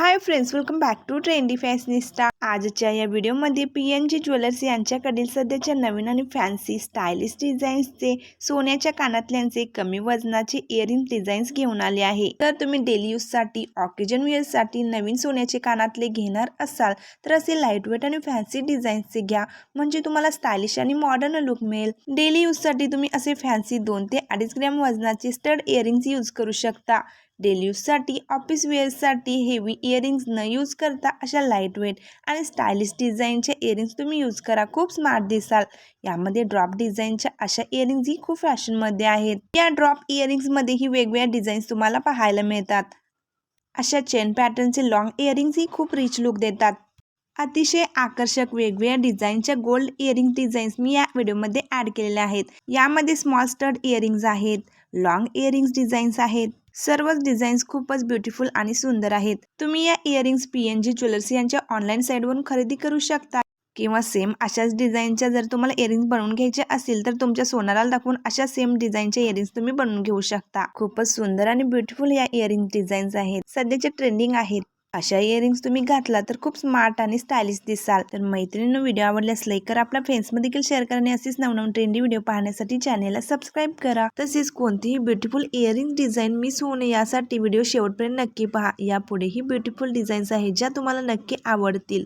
Hi friends welcome back to trendy fashionista आजच्या या व्हिडिओमध्ये पी एन जी ज्वेलर्स यांच्याकडील सध्याच्या नवीन आणि फॅन्सी स्टायलिश डिझाईन्सचे सोन्याच्या कानातल्यांचे कमी वजनाचे इयरिंग डिझाईन्स घेऊन आले आहे. तर तुम्ही डेली यूजसाठी ऑकेजन वेअरसाठी नवीन सोन्याचे कानातले घेणार असाल तर असे लाईटवेट आणि फॅन्सी डिझाईन्सचे घ्या. म्हणजे तुम्हाला स्टायलिश आणि मॉडर्न लुक मिळेल. डेली यूजसाठी तुम्ही असे फॅन्सी दोन ते अडीच ग्रॅम वजनाचे स्टड इयरिंग्स यूज करू शकता. डेली यूजसाठी ऑफिस वेअरसाठी हेवी इयरिंग्स न यूज करता अशा लाइट वेट आणि स्टायलिश डिझाईनच्या इयरिंग्स तुम्ही यूज करा. खूप स्मार्ट दिसाल. यामध्ये ड्रॉप डिझाईनच्या अशा इयरिंग्सही खूप फॅशनमध्ये आहेत. या ड्रॉप इयरिंग्समध्येही वेगवेगळ्या डिझाईन्स तुम्हाला पाहायला मिळतात. अशा चेन पॅटर्नचे लॉंग इयरिंग्सही खूप रिच लुक देतात. अतिशय आकर्षक वेगवेगळ्या डिझाईनच्या गोल्ड इयरिंग डिझाईन्स मी या व्हिडिओमध्ये ॲड केलेल्या आहेत. यामध्ये स्मॉल स्टड इयरिंग्ज आहेत लॉंग इयरिंग्स डिझाईन्स आहेत सर्वच डिझाईन्स खूपच ब्युटिफुल आणि सुंदर आहेत. तुम्ही या earrings P N G jewellers यांच्या ऑनलाईन साईटवरून खरेदी करू शकता. किंवा सेम अशाच डिझाईनच्या जर तुम्हाला इयरिंग्स बनवून घ्यायचे असतील तर तुमच्या सोनाराला दाखवून अशा सेम डिझाईनच्या इयरिंग्स तुम्ही बनवून घेऊ शकता. खूपच सुंदर आणि ब्युटिफुल या इयरिंग डिझाईन्स आहेत. सध्याचे ट्रेंडिंग आहेत. अशा इयरिंग्स तुम्ही घातला तर खूप स्मार्ट आणि स्टायलिश दिसाल. तर मैत्रिणीनं व्हिडिओ आवडल्यास लाईक करा. आपल्या फ्रेंड्समध्ये देखील शेअर करणे असेच नवनवीन ट्रेंडी व्हिडिओ पाहण्यासाठी चॅनेलला सबस्क्राईब करा. तसेच कोणतीही ब्युटिफुल इयरिंग डिझाईन मिस होऊ नये यासाठी व्हिडिओ शेवटपर्यंत नक्की पहा. यापुढेही ब्युटिफुल डिझाईन्स आहेत ज्या तुम्हाला नक्की आवडतील.